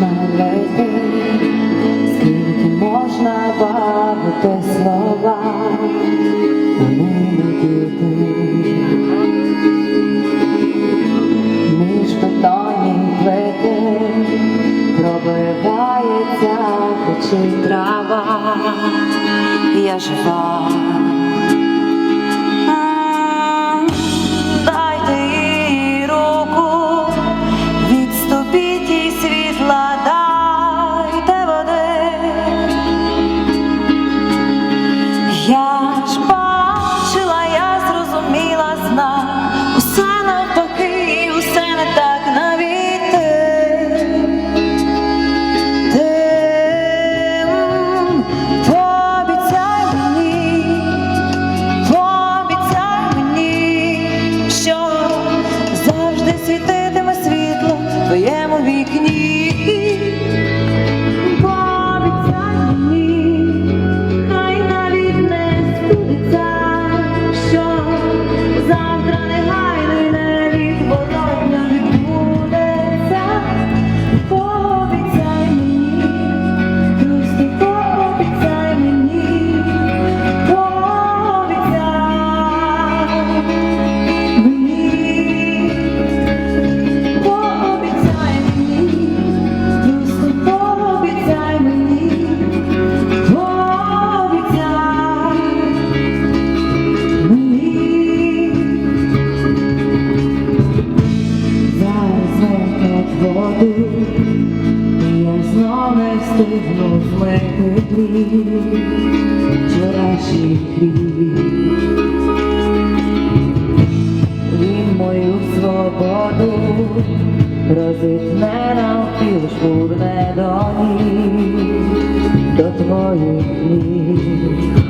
можна лити, скільки можна бавити слова, вони не діти. Між бетонні плити пробивається хоч трава, я жива. Усе навпаки, усе не так навіть пообіцяй мені, пообіцяй мені, що завжди світитиме світло в твоєму вікні. Не встигну змити тлі вчорашній хліб. Він мою свободу розітне навпіл шкурне до ніг, до твоїх ніг.